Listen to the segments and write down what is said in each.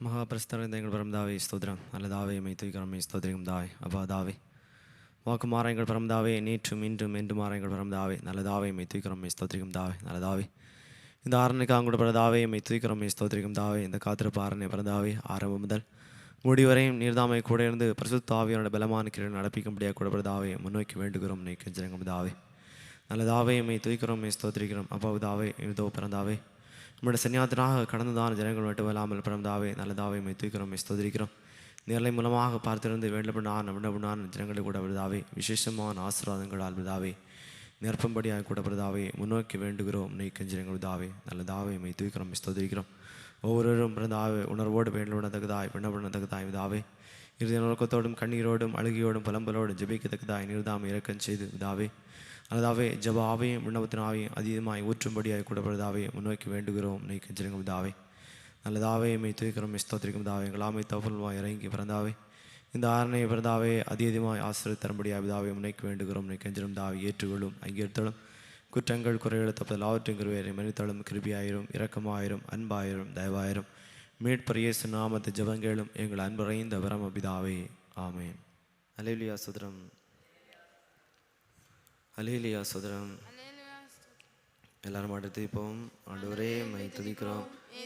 மகாபிரஸ்தரந்த எங்கள் பரம்தாவே ஸ்தோத்ரம் நல்லதாவே மை தூக்கிறோம் ஸ்தோத்திரிக்கும் தாவே அபா தாவே வாக்குமாற எங்கள் பரம்தாவே நேற்றும் இன்றும் என்றும் மாற எங்கள் பரம்தாவே நல்லதாவே மை தூக்கிறோம் ஸ்தோத்திரிக்கும் தாவே நல்லதாவே இந்த ஆரணிக்காக கூட பிறதாவே மை தூக்கிறோம் ஸ்தோத்திரிக்கும் தாவே இந்த காத்திருப்பு ஆரணை பிறந்தாவே ஆரம்பம் முதல் முடிவரையும் நீர்தாமை கூட இருந்து பிரசுத்த ஆவியோட பலமான கீழே நடப்பிக்கும்படியாக கூட பிறதாவே முன்னோக்கி வேண்டுகிறோம் நீ கெஞ்சிரங்கம் தாவே நல்லதாவே மை தூக்கிறோம் ஸ்தோத்திரிக்கிறோம் அப்பா தாவே இதோ பிறந்தாவே நம்முடைய சன்னியாதனாக கடந்துதான் ஜனங்கள் மட்டும் இல்லாமல் பிறந்தாவே நல்லதாவே மை தூக்கிறோம் ஸ்தோதரிக்கிறோம் நேரலை மூலமாக பார்த்திருந்து வேண்டப்படான் விடப்படான் ஜனங்களை கூட விடுதாவே விசேஷமான ஆசீர்வாதங்களால் விடுதாவே நிரப்பும்படியாக கூட விடுதாவே முன்னோக்கி வேண்டுகிறோம் நீ கஞ்சிரங்கள் தாவே நல்லதாவே மை தூக்கிறோம் ஸ்தோதரிக்கிறோம் ஒவ்வொருவரும் பிறந்தாவே உணர்வோடு வேண்டுவிடத்தக்கதாய் விண்ணப்படத்தக்கதாய் விதாவே இறுதி நோக்கத்தோடும் கண்ணீரோடும் அழுகியோடும் புலம்பலோடும் ஜபிக்கத்தக்கதாய் நீர்தாம் இறக்கம் செய்து விதாவே அதாவே ஜப ஆவையும் விண்ணப்பத்தின் ஆவையும் அதீதமாய் ஊற்றும்படியாக கூடப்படுதாவே முன்னோக்கி வேண்டுகிறோம். நீ கஞ்சிருங்கும் தாவே நல்லதாவே மெய் தூக்கிறோம் ஸ்தோத்திரிக்கும் தாவே எங்களாமை தவல்வாய் இறங்கி பிறந்தாவே. இந்த ஆரணை பிறந்தாவே அதீதமாய் ஆசிரியர் தரும்படியாக தாவே முன்னைக்கு வேண்டுகிறோம். நீ கஞ்சிரும் தாவை ஏற்றுக்கொள்ளும் அங்கேற்றலும் குற்றங்கள் குறைகளை தப்பதில் ஆவற்றும் குருவேரை மனிதளும் கிருபியாயிரும் இரக்கமாயிரும் அன்பாயிரும் தயவாயிரும். மீட்பர் இயேசு நாமத்து ஜபங்களும். எங்கள் அன்புறைந்த வரம பிதாவே ஆமேன். Alleluia சுதரம் alleluia சுதரம். எல்லாரும் மாட்டு துதிப்போம் ஆண்டவரே மை துதிக்கிறோம்.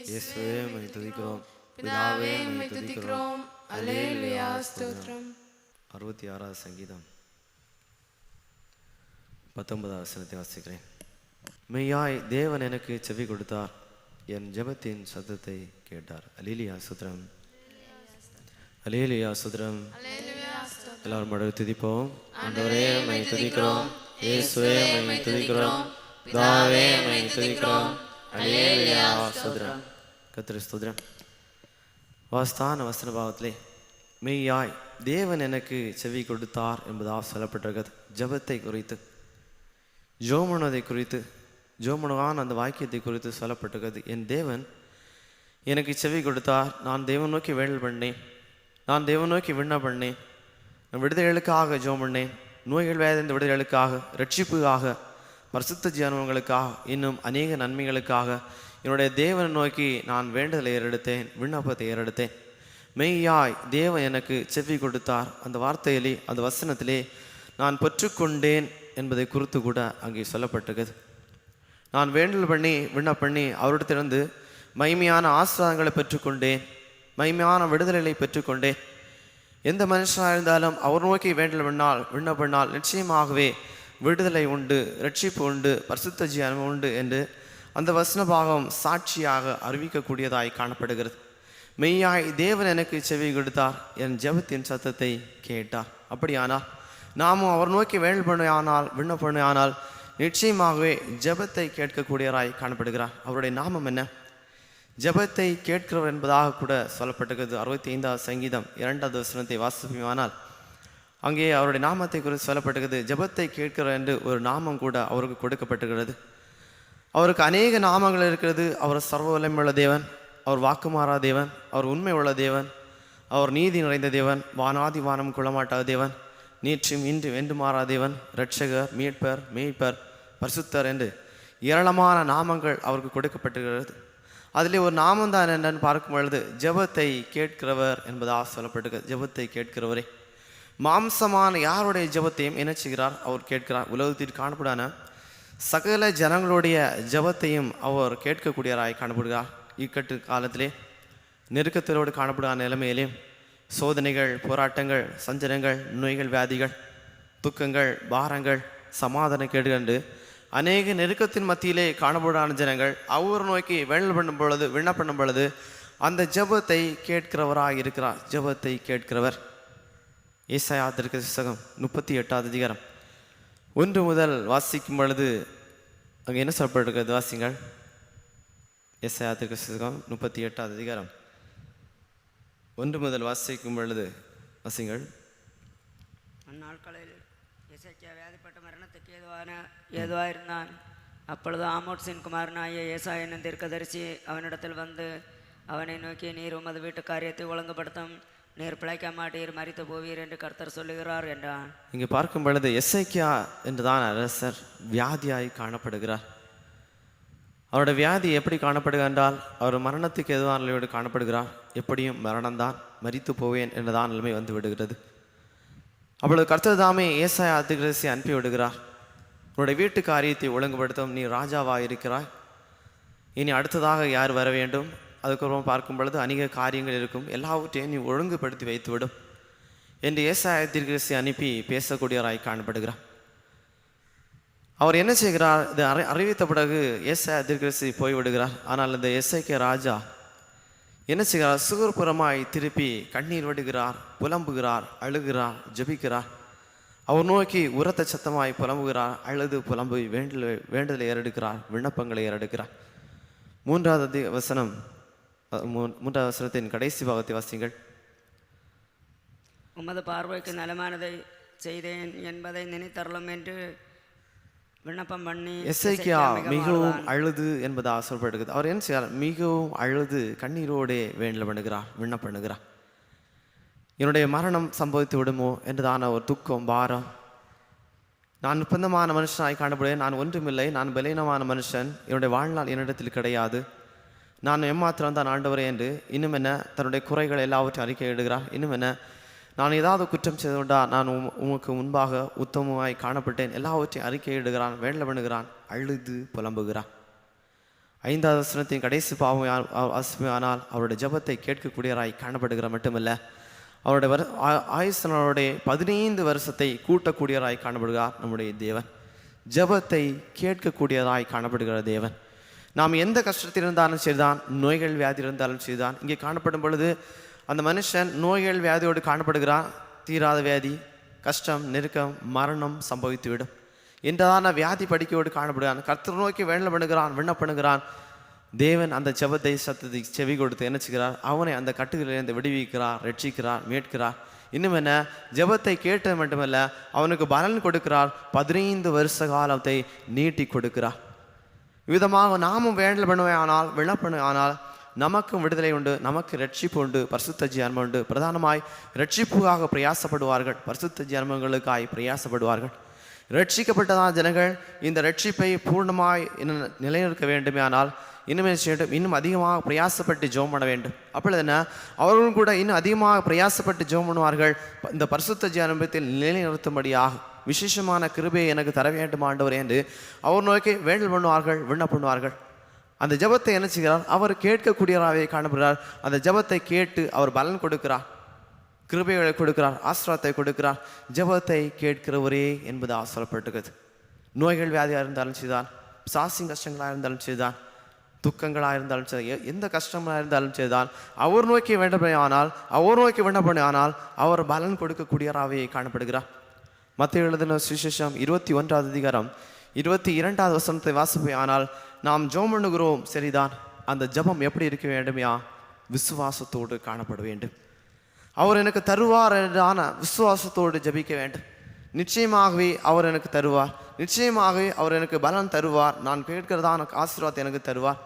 இயேசுவே மை துதிக்கிறோம். பிதாவே மை துதிக்கிறோம். அல்லேலூயா ஸ்தோத்திரம் அறுபத்தி ஆறாவது சங்கீதம். பத்தொன்பதாவது வசனத்தை வாசிக்கிறேன். மெய்யாய் தேவன் எனக்கு செவி கொடுத்தார். என் ஜெபத்தின் சத்தத்தை கேட்டார். அலேலியா சுத்ரம். அலேலியா சுத்ரம். எல்லாரும் மட துதிப்போம் ஆண்டவரே மை துதிக்கிறோம். இயேசுவே மை துதிக்கிறோம். பிதாவே மை துதிக்கிறோம். அலேலியா சுத்ரம் கத்திர ஸ்தோத்திரம். வாஸ்தான வசன பாவத்திலே மெய்யாய் தேவன் எனக்கு செவி கொடுத்தார் என்பதாக சொல்லப்பட்டிருக்கிறது. ஜெபத்தை குறித்து ஜோமனதை குறித்து ஜோமனுவான் அந்த வாக்கியத்தை குறித்து சொல்லப்பட்டிருக்கிறது. என் தேவன் எனக்கு செவி கொடுத்தார். நான் தேவன் நோக்கி வேண்டல் பண்ணேன் நான் தேவன் நோக்கி விண்ண பண்ணேன் நான் விடுதலைகளுக்காக ஜோம் பண்ணேன் நோய்கள் வேதந்த விடுதலைகளுக்காக ரட்சிப்புக்காக பரிசுத்த ஜீவனங்களுக்காக இன்னும் அநேக நன்மைகளுக்காக என்னுடைய தேவனை நோக்கி நான் வேண்டுதலை ஏறெடுத்தேன் விண்ணப்பத்தை ஏறெடுத்தேன். மெய்யாய் தேவன் எனக்கு செவி கொடுத்தார். அந்த வார்த்தையிலே அந்த வசனத்திலே நான் பெற்றுக்கொண்டேன் என்பதை குறித்து கூட அங்கே சொல்லப்பட்டிருக்குது நான் வேண்டல் பண்ணி விண்ணப் பண்ணி அவரிடத்திலிருந்து மைமையான ஆசிரதங்களை பெற்றுக்கொண்டேன். மைமையான விடுதலைகளை பெற்றுக்கொண்டேன். எந்த மனுஷனாக இருந்தாலும் அவர் நோக்கி வேண்டல் பண்ணால் விண்ண நிச்சயமாகவே விடுதலை உண்டு ரட்சிப்பு உண்டு பரிசுத்த ஜீவனம் உண்டு என்று அந்த வசன பாகம் சாட்சியாக அறிவிக்கக்கூடியதாய் காணப்படுகிறது. மெய்யாய் தேவன் எனக்கு செவி கொடுத்தார் என் ஜெபத்தின் சத்தத்தை கேட்டார். அப்படியானால் நாமும் அவர் நோக்கி வேண்டல் பண்ணுவானால் நிச்சயமாகவே ஜெபத்தை கேட்கக்கூடியராய் காணப்படுகிறார். அவருடைய நாமம் என்ன? ஜெபத்தை கேட்கிறவர் என்பதாக கூட சொல்லப்பட்டிருக்கிறது. அறுபத்தி ஐந்தாவது சங்கீதம் இரண்டாவது வசனத்தை வாசிப்போமானால் அங்கே அவருடைய நாமத்தை குறித்து சொல்லப்பட்டிருக்கிறது. ஜெபத்தை கேட்கிறவர் என்று ஒரு நாமம் கூட அவருக்கு கொடுக்கப்பட்டிருக்கிறது. அவருக்கு அநேக நாமங்கள் இருக்கிறது. அவர் சர்வ வல்லமையுள்ள தேவன் அவர் வாக்குமாறா தேவன் அவர் உண்மை உள்ள தேவன் அவர் நீதி நிறைந்த தேவன் வானாதி வானம் குளமாட்டாத தேவன் நேற்றும் இன்று வென்று மாறா தேவன் இரட்சகர் மீட்பர் மீட்பர் பரிசுத்தர் என்று ஏராளமான நாமங்கள் அவருக்கு கொடுக்கப்பட்டிருக்கிறது. அதிலே ஒரு நாமம் தான் என்னன்னு பார்க்கும் பொழுது ஜெபத்தை கேட்கிறவர் என்பதாக சொல்லப்பட்டிருக்கு. ஜெபத்தை கேட்கிறவரே மாம்சமான யாருடைய ஜெபத்தையும் என்ன செய்கிறார் அவர் கேட்கிறார். உலகத்தில் காணப்படான சகல ஜனங்களுடைய ஜெபத்தையும் அவர் கேட்கக்கூடியவராய் காணப்படுகிறார். இக்கட்டு காலத்திலே நெருக்கத்திலோடு காணப்படுகிற நிலைமையிலே சோதனைகள் போராட்டங்கள் சஞ்சனங்கள் நோய்கள் வியாதிகள் துக்கங்கள் பாரங்கள் சமாதான கேடுகண்டு அநேக நெருக்கத்தின் மத்தியிலே காணப்படான ஜனங்கள் அவர் நோக்கி வேண்டல் பண்ணும் பொழுது விண்ண பண்ணும் பொழுது அந்த ஜபத்தை கேட்கிறவராக இருக்கிறார். ஜபத்தை கேட்கிறவர். ஏசாயா திருக்க புஸ்தகம் முப்பத்தி எட்டாவது அதிகாரம். ஒன்று முதல் வாசிக்கும் பொழுது அங்கே என்ன சொல்லப்பட்டிருக்கிறது? வாசிங்கள் ஏசாயா திருக்க புஸ்தகம் முப்பத்தி எட்டாவது அதிகாரம். ஒன்று முதல் வாசிக்கும் பொழுது வாசிங்கள் அந்நாட்களில் இசைக்கிய வியாதிப்பட்ட மரணத்துக்கு ஏதுவான ஏதுவாயிருந்தான் அப்பொழுது ஆமோட்சின் குமாரனாகிய ஏசா என்னும் தீர்க்கதரிசி அவனிடத்தில் வந்து அவனை நோக்கி நீர் உமது வீட்டு காரியத்தை ஒழுங்குபடுத்தும் நீர் பிழைக்க மாட்டீர் மறித்து போவீர் என்று கர்த்தர் சொல்லுகிறார் என்றான் இங்கே பார்க்கும் பொழுது எஸ்ஐக்கியா என்றுதான் அரசர் வியாதியாய் காணப்படுகிறார் அவரோட வியாதி எப்படி காணப்படுகிறார் என்றால் அவர் மரணத்துக்கு எதுவானோடு காணப்படுகிறார் எப்படியும் மரணம்தான் மறித்து போவேன் என்றுதான் நிலைமை வந்து விடுகிறது அப்பொழுது கர்த்தர் தாமே ஏசாய அதிகிரசி அனுப்பி விடுகிறார். உன்னுடைய வீட்டு காரியத்தை ஒழுங்குபடுத்தும் நீ ராஜாவா இருக்கிறாய். இனி அடுத்ததாக யார் வர வேண்டும்? அதுக்கப்புறம் பார்க்கும் பொழுது அநேக காரியங்கள் இருக்கும். எல்லாவற்றையும் நீ ஒழுங்குபடுத்தி வைத்துவிடும் என்று ஏசாய தீர்க்கதரிசி அனுப்பி பேசக்கூடியவராய் காணப்படுகிறார். அவர் என்ன செய்கிறார்? இது அறி அறிவித்த பிறகு ஏசாய தீர்க்கதரிசி போய்விடுகிறார். ஆனால் இந்த எஸ்ஐகே ராஜா என்ன செய்கிறார்? சுகர்புறமாய் திருப்பி கண்ணீர் வடுகிறார் புலம்புகிறார் அழுகிறார் ஜபிக்கிறார். அவர் நோக்கி உரத்த சத்தமாய் புலம்புகிறார் அழுது புலம்பு வேண்டல வேண்டுதலை ஏறெடுக்கிறார் விண்ணப்பங்களை ஏறெடுக்கிறார். மூன்றாவது வசனம் மூன்றாவது வசனத்தின் கடைசி பாகத்தை வாசிங்கள் உமது பார்வைக்கு நலமானதை செய்தேன் என்பதை நினைத்தருளும் என்று விண்ணப்பம் பண்ணி எஸ்ஐக்கியா மிக மிகவும். அழுது என்பதாக சொல்லப்படுகிறது அவர் என்ன செய்கிறார்? மிகவும் அழுது கண்ணீரோடே வேண்டல் பண்ணுகிறார் விண்ணப்பம் பண்ணுகிறார். என்னுடைய மரணம் சம்பவித்து விடுமோ என்றுதான ஒரு துக்கம் பாரம். நான் நிர்பந்தமான மனுஷனாய் காணப்படுவேன் நான் ஒன்றுமில்லை. நான் பலீனமான மனுஷன். என்னுடைய வாழ்நாள் என்னிடத்தில் கிடையாது. நான் எம்மாத்திரம் தான் ஆண்டவரே என்று இன்னும் என்ன தன்னுடைய குறைகள் எல்லாவற்றையும் அறிக்கை இடுகிறார். இன்னும் என்ன நான் ஏதாவது குற்றம் செய்துண்டா நான் உம்- உமக்கு முன்பாக உத்தமமாய் காணப்பட்டேன். எல்லாவற்றையும் அறிக்கையிடுகிறான் வேண்டல் பண்ணுகிறான் அழுது புலம்புகிறான். ஐந்தாவது வசனத்தின் கடைசி பாவம் ஆனால் அவருடைய ஜெபத்தை கேட்கக்கூடியவராய் காணப்படுகிற மட்டுமல்ல. அவருடைய வரு ஆ- ஆயுசனோடைய பதினைந்து வருஷத்தை கூட்டக்கூடியராய் காணப்படுகிறார் நம்முடைய தேவன். ஜெபத்தை கேட்கக்கூடியராய் காணப்படுகிற தேவன். நாம் எந்த கஷ்டத்தில் இருந்தாலும் சரிதான் நோய்கள் வியாதி இருந்தாலும் சரிதான். இங்கே காணப்படும் பொழுது அந்த மனுஷன் நோய்கள் வியாதியோடு காணப்படுகிறான். தீராத வியாதி கஷ்டம் நெருக்கம் மரணம் சம்பவித்துவிடும். என்றதான வியாதி படிக்கையோடு காணப்படுகிறான். கர்த்தர் நோக்கி வேண்டல் பண்ணுகிறான் விண்ணப்பண்ணுகிறான் தேவன் அந்த ஜெபத்தை சத்தத்தை செவி கொடுத்து என்ன அவனை அந்த கட்டுகளிலிருந்து விடுவிக்கிறார் ரட்சிக்கிறார் மீட்கிறார். இன்னும் என்ன? ஜெபத்தை கேட்டது மட்டுமல்ல அவனுக்கு பலன் கொடுக்கிறார். பதினைந்து வருஷ காலத்தை நீட்டி கொடுக்கிறார். விதமாக நாமும் வேண்டல் பண்ணுவேன் ஆனால் விண்ணப்பணு ஆனால் நமக்கும் விடுதலை உண்டு நமக்கு ரட்சிப்பு உண்டு பரிசுத்த ஜீவனம் உண்டு. பிரதானமாய் ரட்சிப்புக்காக பிரயாசப்படுவார்கள் பரிசுத்த ஜீவனங்களுக்காய் பிரயாசப்படுவார்கள். ரட்சிக்கப்பட்டதான ஜனங்கள் இந்த ரட்சிப்பை பூர்ணமாய் இன்னும் நிலைநிறுத்த வேண்டுமானால் இன்னுமே செய்யட்டும் இன்னும் அதிகமாக பிரயாசப்பட்டு ஜோம் பண்ண வேண்டும். அப்பொழுது என்ன? அவர்களும் கூட இன்னும் அதிகமாக பிரயாசப்பட்டு ஜோம் பண்ணுவார்கள். இந்த பரிசுத்த ஜீவனத்தில் நிலைநிறுத்தும்படியாக விசேஷமான கிருபையை எனக்கு தர வேண்டும் ஆண்டவர் என்று அவர் நோக்கி வேண்டல் பண்ணுவார்கள் விண்ணப்ப பண்ணுவார்கள். அந்த ஜெபத்தை என்ன செய்கிறார்? அவர் கேட்கக்கூடியவராகவே காணப்படுகிறார். அந்த ஜெபத்தை கேட்டு அவர் பலன் கொடுக்கிறார். கிருபைகளை கொடுக்கிறார். ஆசிரத்தை கொடுக்கிறார். ஜெபத்தை கேட்கிறவரே என்பது ஆசிரப்பட்டுகிறது நோய்கள் வியாதியாக இருந்தாலும் செய்தான் சாசிங் கஷ்டங்களாக இருந்தாலும் செய்தான் துக்கங்களாக இருந்தாலும் சரி எந்த கஷ்டமாக இருந்தாலும் செய்தான் அவர் நோக்கி வேண்டப்படி ஆனால் அவர் நோக்கி வேண்டப்படி ஆனால் அவர் பலன் கொடுக்கக்கூடியவராகவே காணப்படுகிறார். மத்திய எழுதின சுவிசேஷம் இருபத்தி ஒன்றாவது அதிகாரம் இருபத்தி இரண்டாவது வசனத்தை வாசிப்பே ஆனால் நாம் ஜெபம் பண்ணுகிறோம். சரிதான். அந்த ஜெபம் எப்படி இருக்க வேண்டுமையா? விசுவாசத்தோடு காணப்பட வேண்டும். அவர் எனக்கு தருவார் என்றான விசுவாசத்தோடு ஜெபிக்க வேண்டும். நிச்சயமாகவே அவர் எனக்கு தருவார். நிச்சயமாகவே அவர் எனக்கு பலன் தருவார். நான் கேட்கிறதான ஆசீர்வாத் எனக்கு தருவார்.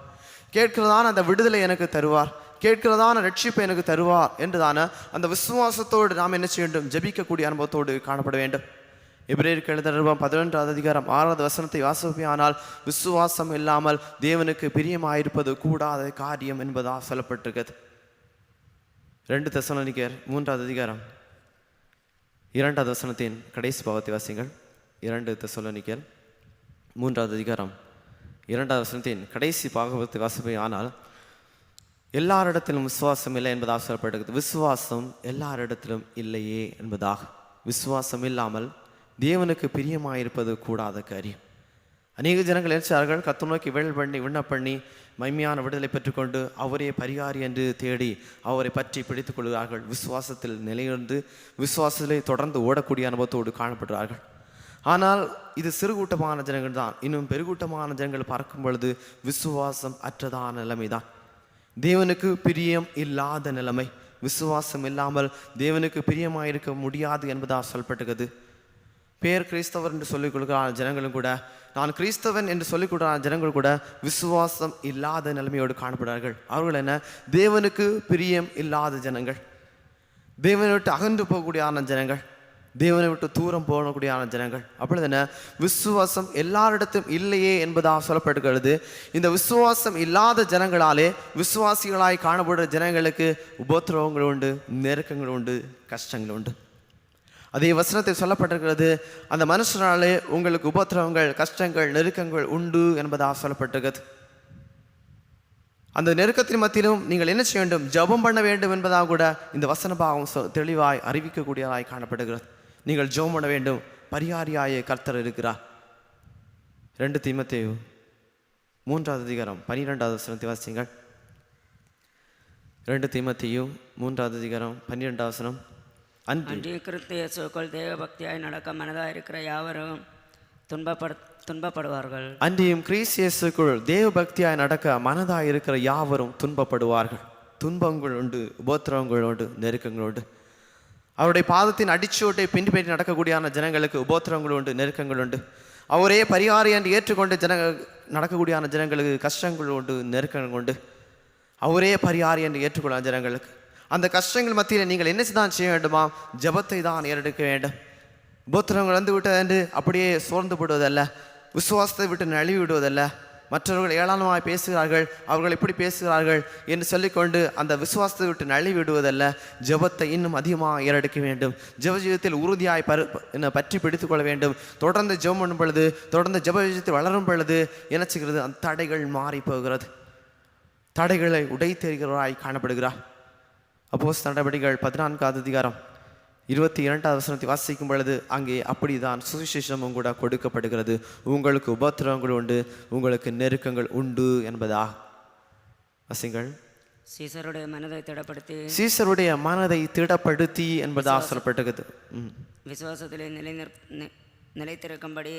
கேட்கிறதான அந்த விடுதலை எனக்கு தருவார். கேட்கிறதான ரட்சிப்பை எனக்கு தருவார் என்றுதான அந்த விசுவாசத்தோடு நாம் என்ன செய்ய வேண்டும்? ஜெபிக்கக்கூடிய அனுபவத்தோடு காணப்பட வேண்டும். எபிரேயருக்கு எழுத பதினொன்றாவது அதிகாரம் ஆறாவது வசனத்தை வாசிப்பானால் விசுவாசம் இல்லாமல் தேவனுக்கு பிரியமாயிருப்பது கூடாத காரியம் என்பதாக சொல்லப்பட்டிருக்கிறது. ரெண்டு தசனிக்கர் மூன்றாவது அதிகாரம் இரண்டாவது வசனத்தின் கடைசி பாவத்தை வாசிங்கள் இரண்டு தசோலனிக்கர் மூன்றாவது அதிகாரம் இரண்டாவது வசனத்தின் கடைசி பாகவத்தை வாசிப்பை ஆனால் எல்லாரிடத்திலும் விசுவாசம் இல்லை என்பதாக சொல்லப்பட்டிருக்கிறது. விசுவாசம் எல்லாரிடத்திலும் இல்லையே என்பதாக. விசுவாசம் இல்லாமல் தேவனுக்கு பிரியமாயிருப்பது கூடாத காரியம். அநேக ஜனங்கள் நினைச்சார்கள் கத்து நோக்கி வேள் பண்ணி விண்ணப்ப பண்ணி மைமையான விடுதலை பெற்றுக்கொண்டு அவரே பரிகாரி என்று தேடி அவரை பற்றி பிடித்துக் கொள்கிறார்கள் விசுவாசத்தில் நிலையிருந்து விசுவாசத்திலே தொடர்ந்து ஓடக்கூடிய அனுபவத்தோடு காணப்படுகிறார்கள். ஆனால் இது சிறுகூட்டமான ஜனங்கள் தான் இன்னும் பெருகூட்டமான ஜனங்கள் பார்க்கும் பொழுது விசுவாசம் அற்றதான நிலைமை தான் தேவனுக்கு பிரியம் இல்லாத நிலைமை. விசுவாசம் இல்லாமல் தேவனுக்கு பிரியமாயிருக்க முடியாது என்பதாக சொல்லப்பட்டுகிறது பேர் கிறிஸ்தவர் என்று சொல்லிக் கொடுக்கிற ஜனங்களும் கூட. நான் கிறிஸ்தவன் என்று சொல்லிக் கொடுக்கிற ஜனங்கள் கூட விசுவாசம் இல்லாத நிலைமையோடு காணப்படுறார்கள் அவர்கள் என்ன? தேவனுக்கு பிரியம் இல்லாத ஜனங்கள். தேவனை விட்டு அகன்று போகக்கூடியான ஜனங்கள். தேவனை விட்டு தூரம் போகக்கூடியான ஜனங்கள். அப்பொழுது என்ன? விசுவாசம் எல்லாரிடத்தும் இல்லையே என்பதாக சொல்லப்படுகிறது. இந்த விசுவாசம் இல்லாத ஜனங்களாலே விசுவாசிகளாய் காணப்படுற ஜனங்களுக்கு உபத்திரவங்கள் உண்டு நெருக்கங்கள் உண்டு கஷ்டங்கள் உண்டு. அதே வசனத்தில் சொல்லப்பட்டிருக்கிறது அந்த மனுஷனாலே உங்களுக்கு உபத்திரவங்கள் கஷ்டங்கள் நெருக்கங்கள் உண்டு என்பதாக சொல்லப்பட்டிருக்கிறது. அந்த நெருக்கத்தின் மத்தியிலும் நீங்கள் என்ன செய்ய வேண்டும்? ஜெபம் பண்ண வேண்டும் என்பதாக கூட இந்த வசன பாகம் சொ- தெளிவாய் அறிவிக்கக்கூடியதாய் காணப்படுகிறது. நீங்கள் ஜெபம் பண்ண வேண்டும். பரிகாரியாய கர்த்தர் இருக்கிறார். ரெண்டு தீமத்தேயு மூன்றாவது அதிகாரம் பன்னிரெண்டாவது வசனத்தை வாசிங்கள் ரெண்டு திமத்தையும் மூன்றாவது அதிகாரம் பன்னிரெண்டாவது வசனம். கிறிஸ்து இயேசுக்குள் தேவ பக்தியாய் நடக்க மனதாக இருக்கிற யாவரும் துன்பப்பட துன்பப்படுவார்கள். அன்றியும் கிறிஸ்தியஸுக்குள் தேவ பக்தியாய் நடக்க மனதாய் இருக்கிற யாவரும் துன்பப்படுவார்கள். துன்பங்கள் உண்டு உபோத்திரவங்கள் உண்டு நெருக்கங்கள் உண்டு. அவருடைய பாதத்தின் அடிச்சோட்டை பின்பற்றி நடக்கக்கூடியான ஜனங்களுக்கு உபோத்திரங்கள் உண்டு நெருக்கங்கள் உண்டு. அவரே பரிகாரி என்று ஏற்றுக்கொண்டு ஜன நடக்கக்கூடியான ஜனங்களுக்கு கஷ்டங்கள் உண்டு நெருக்கங்கள் உண்டு. அவரே பரிகாரி என்று ஏற்றுக்கொள்ள ஜனங்களுக்கு. அந்த கஷ்டங்கள் மத்தியில் நீங்கள் என்ன தான் செய்ய வேண்டுமா? ஜெபத்தை தான் ஏறெடுக்க வேண்டும். உபத்திரவங்கள் வந்து விட்டது என்று அப்படியே சோர்ந்து விடுவதல்ல விசுவாசத்தை விட்டு நழுவி விடுவதல்ல. மற்றவர்கள் ஏளனமாக பேசுகிறார்கள். அவர்கள் இப்படி பேசுகிறார்கள் என்று சொல்லிக்கொண்டு அந்த விசுவாசத்தை விட்டு நழுவி விடுவதல்ல. ஜெபத்தை இன்னும் அதிகமாக ஏறெடுக்க வேண்டும். ஜெப ஜீவிதத்தில் உறுதியாய் பரு என்ன பற்றி பிடித்து கொள்ள வேண்டும். தொடர்ந்து ஜெபம் பண்ணும் பொழுது தொடர்ந்து ஜெப ஜீவிதத்தில் வளரும் பொழுது என்ன செய்கிறது? அந்த தடைகள் மாறி போகிறது. தடைகளை உடைத்தெறிகிறவராய் காணப்படுகிறார். அப்போஸ் நடவடிக்கைகள் பதினான்காவது அதிகாரம் இருபத்தி இரண்டாவது வசனத்தை வாசிக்கும் பொழுது அங்கே அப்படிதான் சுவிசேஷமும் கூட கொடுக்கப்படுகிறது. உங்களுக்கு உபத்திரவங்கள் உண்டு உங்களுக்கு நெருக்கங்கள் உண்டு என்பதா? வசிங்கள் சீசருடைய மனதை திடப்படுத்தி. சீசருடைய மனதை திடப்படுத்தி என்பதா சொல்லப்பட்டிருக்கிறது ம். விசுவாசத்திலே நிலை நிலைத்திருக்கும்படி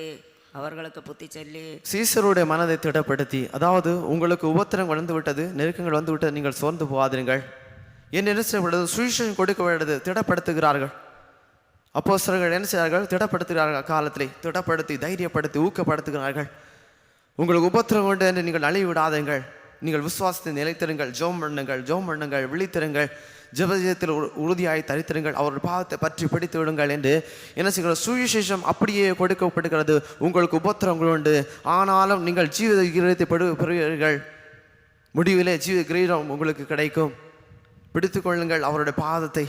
அவர்களுக்கு புத்தி சொல்லி. சீசருடைய மனதை திடப்படுத்தி அதாவது உங்களுக்கு உபத்திரம் வந்து விட்டது நெருக்கங்கள் வந்து விட்டது நீங்கள் சோர்ந்து போகாதீர்கள் என்ன என்ன செய்யப்படுது சுவிசேஷம் கொடுக்க வேண்டியது திடப்படுத்துகிறார்கள். அப்போஸ்தலர்கள் என்ன செய்கிறார்கள் திடப்படுத்துகிறார்கள். காலத்திலே திடப்படுத்தி தைரியப்படுத்தி ஊக்கப்படுத்துகிறார்கள். உங்களுக்கு உபத்திரம் உண்டு என்று நீங்கள் அழிவு விடாதீர்கள் நீங்கள் விசுவாசத்தை நிலைத்திருங்கள். ஜோம் பண்ணுங்கள். ஜோம் பண்ணுங்கள். விழித்திருங்கள். ஜபஜயத்தில் உறுதியாய் தரித்திருங்கள். அவர்கள் பாவத்தை பற்றி பிடித்து விடுங்கள் என்று என்ன செய்கிற சுவிசேஷம் அப்படியே கொடுக்கப்படுகிறது. உங்களுக்கு உபத்திரங்கள் உண்டு. ஆனாலும் நீங்கள் ஜீவித கிரீடத்தை பெறு பெறுவீர்கள். முடிவிலே ஜீவ கிரீடம் உங்களுக்கு கிடைக்கும். பிடித்து கொள்ளுங்கள் அவருடைய பாதத்தை.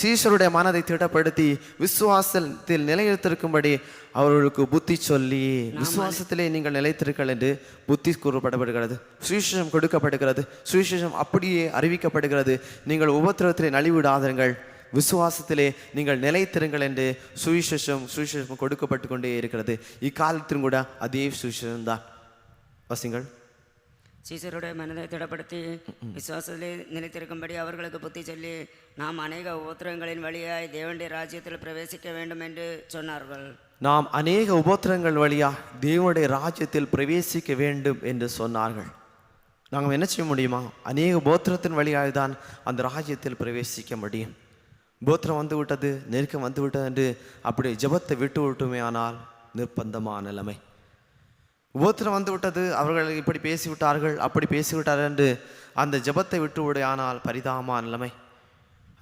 சீஷருடைய மனதை திடப்படுத்தி விசுவாசத்தில் நிலைநிறுத்திருக்கும்படி அவர்களுக்கு புத்தி சொல்லி விசுவாசத்திலே நீங்கள் நிலைத்திருங்கள் என்று புத்தி கூறப்படப்படுகிறது சுவிசேஷம் கொடுக்கப்படுகிறது. சுவிசேஷம் அப்படியே அறிவிக்கப்படுகிறது. நீங்கள் உபத்திரவத்திலே நலிவிடாதீர்கள். விசுவாசத்திலே நீங்கள் நிலைத்திருங்கள் என்று சுவிசேஷம் சுவிசேஷம் கொடுக்கப்பட்டு கொண்டே இருக்கிறது. இக்காலத்திலும் கூட அதே சுவிசேஷம் தான் வசிங்கள். சீசருடைய மனதை திடப்படுத்தி விசுவாசத்திலே நிலைத்திருக்கும்படி அவர்களுக்கு புத்தி சொல்லி நாம் அநேக உபத்திரங்களின் வழியாய் தேவனுடைய ராஜ்யத்தில் பிரவேசிக்க வேண்டும் என்று சொன்னார்கள். நாம் அநேக உபத்திரங்கள் வழியா தேவனுடைய ராஜ்யத்தில் பிரவேசிக்க வேண்டும் என்று சொன்னார்கள். நாங்கள் என்ன செய்ய முடியுமா? அநேக உபோத்திரத்தின் வழியாக தான் அந்த ராஜ்யத்தில் பிரவேசிக்க முடியும். உபோத்திரம் வந்து விட்டது நெருக்கம் வந்து விட்டது என்று அப்படி ஜெபத்தை விட்டு விட்டுமே ஆனால் நிர்பந்தமான நிலைமை. உபத்திரம் வந்து விட்டது அவர்கள் இப்படி பேசிவிட்டார்கள் அப்படி பேசிவிட்டார்கள் என்று அந்த ஜெபத்தை விட்டுவிடு ஆனால் பரிதாபமான நிலைமை.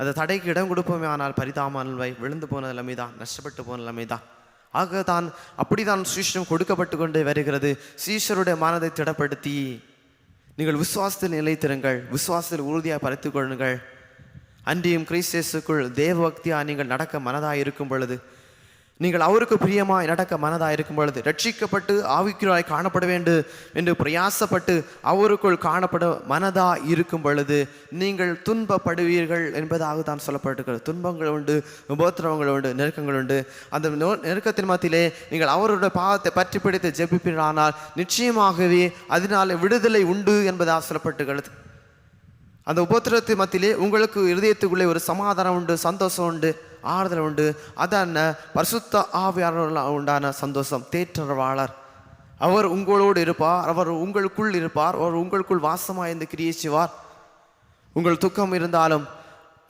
அந்த தடைக்கு இடம் கொடுப்போமே ஆனால் பரிதாபமான நிலைமை. விழுந்து போன நிலைமை தான் நஷ்டப்பட்டு போன நிலைமை தான். ஆக தான் அப்படிதான் சுவிசேஷம் கொடுக்கப்பட்டு கொண்டே வருகிறது. சீஷருடைய மனதை திடப்படுத்தி நீங்கள் விசுவாசத்தில் நிலைத்திருங்கள் விசுவாசத்தில் உறுதியாக பறித்து கொள்ளுங்கள். அன்றியும் கிறிஸ்தேசுக்குள் தேவபக்தியாக நீங்கள் நடக்க மனதாக இருக்கும் பொழுது நீங்கள் அவருக்கு பிரியமாய் நடக்க மனதாக இருக்கும் பொழுது ரட்சிக்கப்பட்டு ஆவிக்குள்ளாய் காணப்பட வேண்டும் என்று பிரயாசப்பட்டு அவருக்குள் காணப்பட மனதாக இருக்கும் பொழுது நீங்கள் துன்பப்படுவீர்கள் என்பதாக தான் சொல்லப்பட்டிருக்கிறது. துன்பங்கள் உண்டு உபோத்திரவங்கள் உண்டு நெருக்கங்கள் உண்டு. அந்த நோ- நெருக்கத்தின் மத்தியிலே நீங்கள் அவருடைய பாவத்தை பற்றி பிடித்து ஜெபிப்பீர்களானால் நிச்சயமாகவே அதனால் விடுதலை உண்டு என்பதாக சொல்லப்பட்டுகிறது அந்த உபத்திரத்து மத்தியிலே உங்களுக்கு இருதயத்துக்குள்ளே ஒரு சமாதானம் உண்டு சந்தோஷம் உண்டு. ஆறுதல் உண்டு. அதான் பரிசுத்த ஆவியாளர் உண்டான சந்தோஷம். தேற்றவாளர் அவர் உங்களோடு இருப்பார். அவர் உங்களுக்குள் இருப்பார். அவர் உங்களுக்குள் வாசமாக இருந்து கிரியை செய்வார். உங்கள் துக்கம் இருந்தாலும்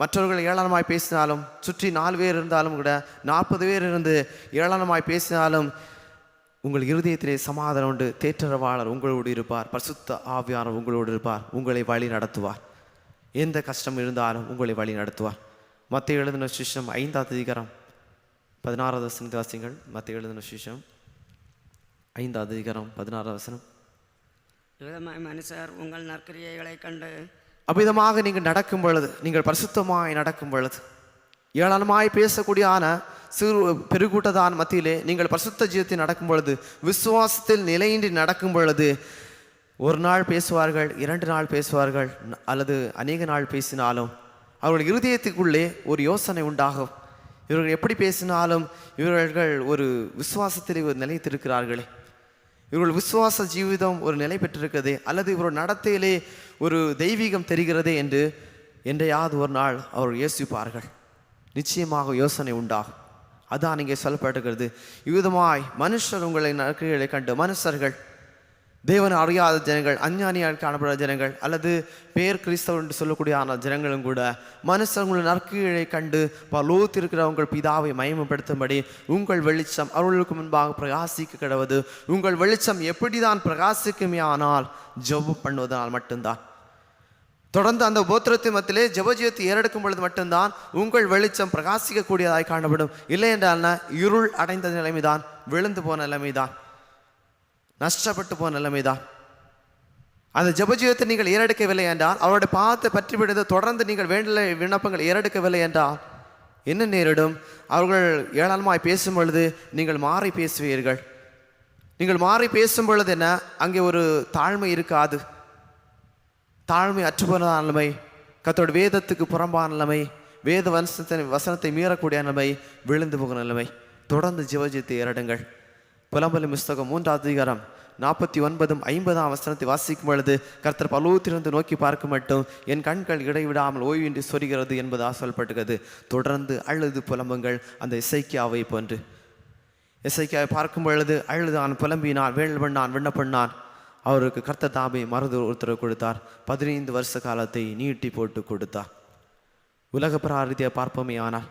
மற்றவர்கள் ஏளனமாய் பேசினாலும் சுற்றி நாலு பேர் இருந்தாலும் கூட நாற்பது பேர் இருந்து ஏளனமாய் பேசினாலும் உங்கள் இருதயத்திலே சமாதானம் உண்டு. தேற்றரவாளர் உங்களோடு இருப்பார். பரிசுத்த ஆவியானவர் உங்களோடு இருப்பார். உங்களை வழி நடத்துவார். எந்த கஷ்டம் இருந்தாலும் உங்களை வழி நடத்துவார். மத்திய எழுதின சிஷ்யம் ஐந்தாவது அதிகாரம் பதினாறாவது வசனத்தை வாசிங்கள் மத்திய எழுதின விசேஷம் ஐந்தாவது அதிகாரம் பதினாறாவது வசனம். யுதமாய் மனுஷர் உங்கள் நற்கிரியைகளை கண்டு அவ்விதமாக நீங்கள் நடக்கும் பொழுது நீங்கள் பரிசுத்தமாய் நடக்கும் பொழுது ஏளனமாய் பேசக்கூடியான சிறு பெருக்கூட்டதான் மத்தியிலே நீங்கள் பரிசுத்த ஜீவத்தில் நடக்கும் பொழுது விசுவாசத்தில் நிலையின்றி நடக்கும் பொழுது ஒரு நாள் பேசுவார்கள் இரண்டு நாள் பேசுவார்கள் அல்லது அநேக நாள் பேசினாலும் அவர்கள் இருதயத்துக்குள்ளே ஒரு யோசனை உண்டாகும். இவர்கள் எப்படி பேசினாலும் இவர்கள் ஒரு விசுவாசத்தில் ஒரு நிலைத்திருக்கிறார்களே இவர்கள் விசுவாச ஜீவிதம் ஒரு நிலை பெற்றிருக்கிறது அல்லது இவர்கள் நடத்தையிலே ஒரு தெய்வீகம் தெரிகிறதே என்று என்றையாவது ஒரு நாள் அவர் யோசிப்பார்கள். நிச்சயமாக யோசனை உண்டாகும். அதான் இங்கே சொல்லப்பட்டிருக்கிறது. இவ்விதமாய் மனுஷர் உங்களை நடக்கைகளை கண்டு மனுஷர்கள் தேவன் அறியாத ஜனங்கள் அஞ்ஞானியால் காணப்படுற ஜனங்கள் அல்லது பேர் கிறிஸ்தவன் என்று சொல்லக்கூடிய ஆன ஜனங்களும் கூட மனுஷர் நற்கீழை கண்டு பலோத்திருக்கிற உங்கள் பிதாவை மயமப்படுத்தும்படி உங்கள் வெளிச்சம் அவர்களுக்கு முன்பாக பிரகாசிக்க கிடவது. உங்கள் வெளிச்சம் எப்படி தான் பிரகாசிக்குமே ஆனால் ஜெபம் பண்ணுவதனால் மட்டும்தான். தொடர்ந்து அந்த போத்திரத்தின் மத்திலே ஜெபஜீவத்தை ஏறெடுக்கும் பொழுது மட்டும்தான் உங்கள் வெளிச்சம் பிரகாசிக்கக்கூடியதாய் காணப்படும். இல்லை என்றால் இருள் அடைந்த நிலைமைதான் விழுந்து போன நிலைமைதான். நஷ்டப்பட்டு போன நிலைமைதான். அந்த ஜபஜீவத்தை நீங்கள் ஏறெடுக்கவில்லை என்றால் அவருடைய பாதத்தை பற்றி விடுத்து தொடர்ந்து நீங்கள் வேண்டல விண்ணப்பங்கள் ஏறெடுக்கவில்லை என்றால் என்ன நேரிடும்? அவர்கள் ஏளனமாய் பேசும் பொழுது நீங்கள் மாறி பேசுவீர்கள். நீங்கள் மாறி பேசும் பொழுது என்ன? அங்கே ஒரு தாழ்மை இருக்காது. தாழ்மை அற்றுப்போன நிலைமை கத்தோட வேதத்துக்கு புறம்பான நிலைமை வேத வசனத்தை வசனத்தை மீறக்கூடிய நிலைமை விழுந்து போகிற நிலைமை. தொடர்ந்து ஜீவஜித்தை ஏறடுங்கள். புலம்பலி புஸ்தகம் மூன்றாவது அதிகாரம் நாற்பத்தி ஒன்பதும் ஐம்பதாம் வசனத்தை வாசிக்கும் பொழுது கர்த்தர் பலூத்திலிருந்து நோக்கி பார்க்க மட்டும் என் கண்கள் இடைவிடாமல் ஓய்வின்றி சொரிகிறது என்பதாக சொல்லப்பட்டுகிறது தொடர்ந்து அழுது புலம்புங்கள் அந்த இசைக்கியாவை போன்று. இசைக்காவை பார்க்கும் பொழுது அழுதான் புலம்பினான் வேள் பண்ணான் விண்ணப்பண்ணான் அவருக்கு கர்த்த தாபை மருது உத்தரவு கொடுத்தார். பதினைந்து வருஷ காலத்தை நீட்டி போட்டு கொடுத்தார். உலக பிராரதியை பார்ப்போமே ஆனால்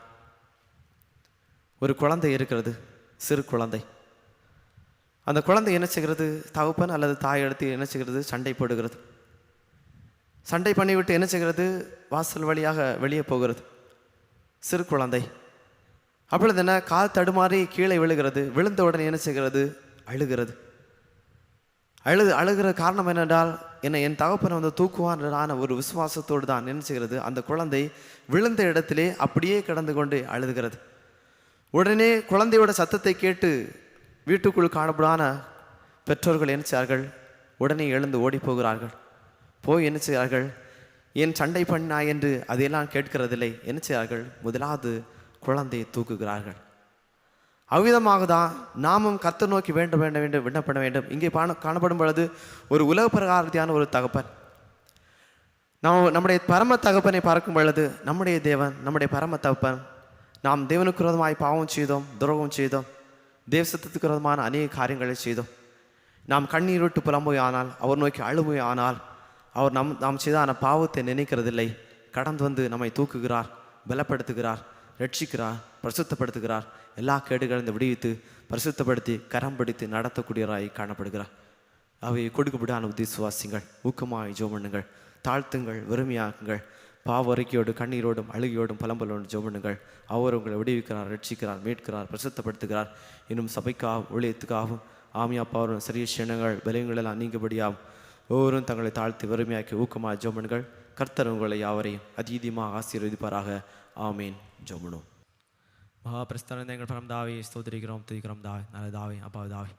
ஒரு குழந்தை இருக்கிறது சிறு குழந்தை. அந்த குழந்தை என்ன செய்கிறது? தகப்பன் அல்லது தாய் எடுத்து என்ன செய்கிறது? சண்டை போடுகிறது. சண்டை பண்ணிவிட்டு என்ன செய்கிறது? வாசல் வழியாக வெளியே போகிறது. சிறு குழந்தை. அப்பொழுது என்ன? கால் தடுமாறி கீழே விழுகிறது. விழுந்த உடனே என்ன செய்கிறது? அழுகிறது. அழு அழுகிற காரணம் என்னென்றால் என்னை என் தகப்பனை வந்து தூக்குவான்றான ஒரு விசுவாசத்தோடு தான் என்ன செய்கிறது? அந்த குழந்தை விழுந்த இடத்திலே அப்படியே கிடந்து கொண்டு அழுதுகிறது உடனே குழந்தையோட சத்தத்தை கேட்டு வீட்டுக்குள் காணப்படான பெற்றோர்கள் என்ன செய்கிறார்கள் உடனே எழுந்து ஓடி போகிறார்கள். போய் என்ன செய்கிறார்கள் என் சண்டை பண்ணா என்று அதையெல்லாம் கேட்கிறதில்லை. என்ன செய்கிறார்கள் முதலாவது குழந்தையை தூக்குகிறார்கள். அவ்விதமாக தான் நாமும் கத்த நோக்கி வேண்டும் வேண்டும் வேண்டும் விண்ணப்பட வேண்டும். இங்கே பாண காணப்படும் பொழுது ஒரு உலக பிரகாரத்தியான ஒரு தகப்பன். நாம் நம்முடைய பரம தகப்பனை பார்க்கும் பொழுது நம்முடைய தேவன் நம்முடைய பரம தகப்பன். நாம் தேவனுக்கு விரோதமாய் பாவம் செய்தோம் துரோகம் செய்தோம். தேவசத்துக்கு அநேக காரியங்களை செய்தோம். நாம் கண்ணீரோட்டு புலம்போய் ஆனால் அவர் நோக்கி அழுமோய் ஆனால் அவர் நம் நாம் செய்தான பாவத்தை நினைக்கிறதில்லை. கடந்து வந்து நம்மை தூக்குகிறார் பலப்படுத்துகிறார் ரட்சிக்கிறார் பரிசுத்தப்படுத்துகிறார். எல்லா கேடுகளிலிருந்து விடுவித்து பரிசுத்தப்படுத்தி கரம் பிடித்து நடத்தக்கூடியவராய் காணப்படுகிறார். அவை கொடுக்கப்படான விசுவாசிங்கள் ஊக்கமாய் ஜோமண்ணுங்கள் தாழ்த்துங்கள் வெறுமையாக்குங்கள். பாவ பாவறிக்கையோடு கண்ணீரோடும் அழுகையோடும் பலம்பலோடு ஜோமண்ணுங்கள் அவர் உங்களை விடுவிக்கிறார் ரட்சிக்கிறார் மீட்கிறார் பிரசத்தப்படுத்துகிறார். இன்னும் சபைக்காகவும் ஊழியத்துக்காகவும் ஆமியாப்பாவும் சிறிய சின்னங்கள் பலங்கள் நீங்கபடியாகும் ஒவ்வொரும் தங்களை தாழ்த்தி வறுமையாக்கி ஊக்கமாக ஜோமன்கள் கர்த்தர் உங்களை யாவரையும் அதீதமாக ஆசீர்வதிப்பாராக. ஆமீன். ஜோமனும் மகாபிரஸ்தானந்த எங்கள் பரம் தாவே ஸ்தோத்திரிக்கிறோம் துதிக்கிறோம் தாய். நல்ல தாவே அப்பா தாவே.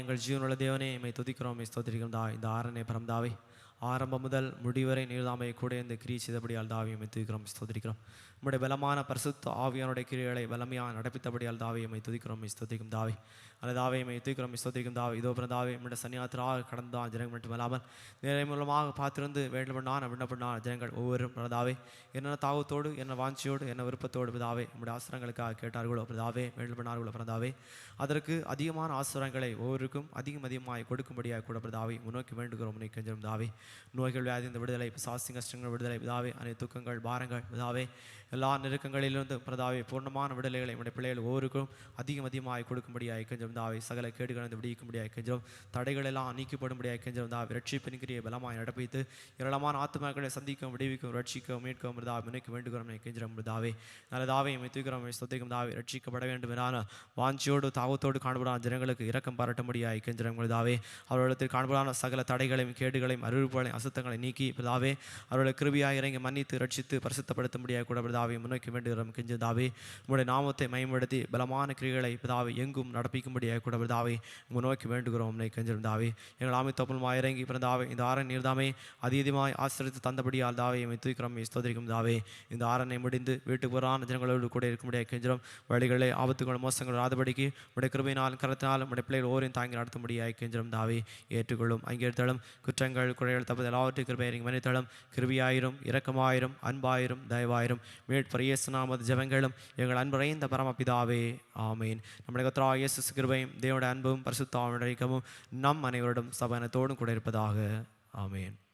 எங்கள் ஜீவனுள்ள தேவனே எம்மை துதிக்கிறோம் ஸ்தோத்திரிக்கிறோம் தாவே இந்த ஆரனே பரம் தாவே ஆரம்பம் முதல் முடிவரை நீளாமை கூட இந்த கிரியை செய்தபடியால் தாவியமைத்துக்கிறோம் ஸ்தோதிக்கிறோம் துதிக்கிறோம் உம்முடைய பலமான பரிசுத்த ஆவியானுடைய கிரிகளை பலமையாக நடப்பித்தபடியால் தாவே துதிக்கிறோம் ஸ்தோத்திரிக்கும் தாவே. அல்ல தாவே துதிக்கிறோம் ஸ்தோத்திரிக்கும் தாவே. இதோ பிறந்த தாவி நம்முடைய சன்னியாத்திராக கடந்தான் ஜனங்கள் மட்டுமல்லாமல் நிலை மூலமாக பார்த்திருந்து வேண்டும் பண்ணான் விண்ணப்பண்ணான் ஜனங்கள் ஒவ்வொரு பிரதாவே என்ன தாவத்தோடு என்ன வாஞ்சியோடு என்ன விருப்பத்தோடு பிதாவே நம்முடைய ஆசிரங்களுக்காக கேட்டார்களோ பிரதாவே பண்ணார்களோ பிரதாவே அதற்கு அதிகமான ஆசிரங்களை ஒவ்வொருக்கும் அதிகம் அதிகமாக கொடுக்கும்படியாக கூட பிரதாவை முன்னோக்கி வேண்டுகிறோம் முனை கெஞ்சரும் தாவே. நோய்கள் வியாதி இந்த விடுதலை சாசி கஷ்டங்கள் விடுதலை பிதாவே அனைத்து துக்கங்கள் பாரங்கள் பிதாவே எல்லா நெருக்கங்களிலிருந்து பிரதாவே பூர்ணமான விடுதலைகளை நம்முடைய பிள்ளைகள் ஒவ்வொருக்கும் அதிகம் அதிகமாக கொடுக்கும்படியாக கெஞ்சம் தாவை சகல கேடுகளை விடுவிக்கும்படியாக கெஞ்சம் தடைகள் எல்லாம் நீக்கப்படும்படியாக கெஞ்சம் தாவை ரட்சிப்பின் கிரியை பலமாய் நடப்பித்து ஏராளமான ஆத்மாக்களை சந்திக்கும் விடுவிக்கும் ரட்சிக்கும் மீட்கும் மிருதா நினைக்க வேண்டுகிறோம் கெஞ்சிரம் மிருதாவே நல்ல தாவை தூக்கிறோம் சொத்தைக்கும் தாவே ரட்சிக்கப்பட வேண்டும் என வாஞ்சியோடு தாவத்தோடு காணப்படான ஜனங்களுக்கு இரக்கம் பாராட்டும்படியாக கெஞ்சிரம் மிருதாவே அவர்களிடத்தில் காணப்படான சகல தடைகளையும் கேடுகளையும் அறிவிப்புகளையும் அசுத்தங்களை நீக்கி பிதாவே அவர்களை கிருபியாக இறங்கி மன்னித்து ரட்சித்து பரிசுத்தப்படுத்தும்படியாக கூட பிதாவை முன்னோக்கி வேண்டுகிறோம் கெஞ்சுதாவே உங்களுடைய நாமத்தை மயம்படுத்தி பலமான கிரிகளை பிதாவை எங்கும் நடப்பிக்கும்படியாக கூட பிதாவை முன்னோக்கி வேண்டுகிறோம் உன்னை கெஞ்சிருந்தாவே எங்கள் ஆமை தொப்பலுமாய் இறங்கி பிறந்தாவே இந்த ஆரண் நீர்தாமே அதீதமாய் ஆசிரித்து தந்தபடியால் தாவை எம்மை தூக்கிறோம் ஸ்தோதரிக்கும் தாவே இந்த ஆரணை முடிந்து வீட்டுக்கு புறான ஜனங்களோடு கூட இருக்கும்படியாக கெஞ்சிரும் வழிகளை ஆபத்துகள் மோசங்கள் ஆதபடிக்கு உடைய கிருபையினால் கரத்தினாலும் உடைய பிள்ளைகள் ஓரின் தாங்கி நடத்த முடியாது கெஞ்சிரும் தாவே ஏற்றுக்கொள்ளும் அங்கேற்றாலும் குற்றங்கள் குறைகள் தப்பது எல்லாவற்றையும் கிருபை இறங்கி மன்னித்தாலும் கிருபியாயிரும் இரக்கமாயிரும் அன்பாயிரும் தயவாயிரும். மீட்பரியேசுநாமது ஜெபங்களும் எங்கள் அன்புரைந்த பரமபிதாவே ஆமேன். நம்முடைய கத்ரா இயேசு கிருபையும் தேவோட அன்பும் பரிசுத்தாவின் நம் அனைவரிடம் சபனத்தோடும் கூட இருப்பதாக ஆமேன்.